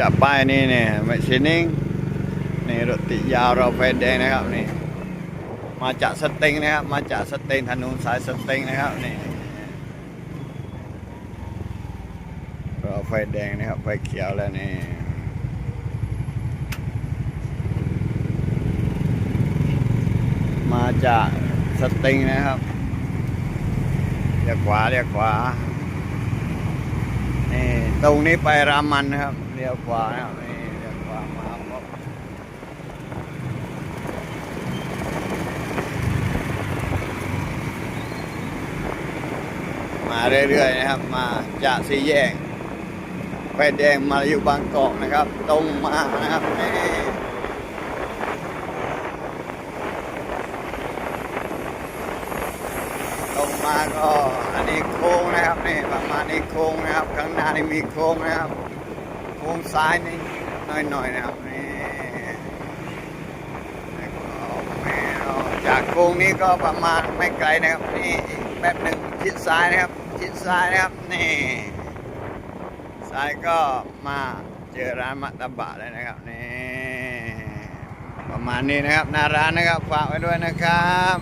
จะป้ายนี่เนี่ยไม่ช่นิ่งนี่รถติยาวเราไฟแดงนะครับนี่ มาจากสเต็งนะครับ มาจากสเต็งถนนสายสเต็งนะครับนี่เราไฟแดงนะครับไฟเขียวแล้วนี่มาจากสเต็งนะครับเรียกขวาเรียกขวา นี่ตรงนี้ไปรามันนะครับเลี้ยวขวานะครับนี่เลี้ยวขวามาปุ๊บมาเรื่อยๆนะครับ มาจากสีแยกไฟแดงมาอยู่บางกอกนะครับ ตรงมานะครับนี่ตรง มาก็อันนี้โค้งนะครับนี่ประมาณนี้โค้งนะครับ ข้างหน้านี่มีโค้งนะครับ โค้งซ้ายนี่น้อยๆนะครับนี่แล้วจากโค้งนี้ก็ประมาณไม่ไกลนะครับนี่อีกแป๊บหนึ่งชิดซ้ายนะครับชิดซ้ายนะครับนี่ซ้ายก็มาเจอร้านมัตตบะเลยนะครับนี่ประมาณนี้นะครับหน้าร้านนะครับฝากไว้ด้วยนะครับ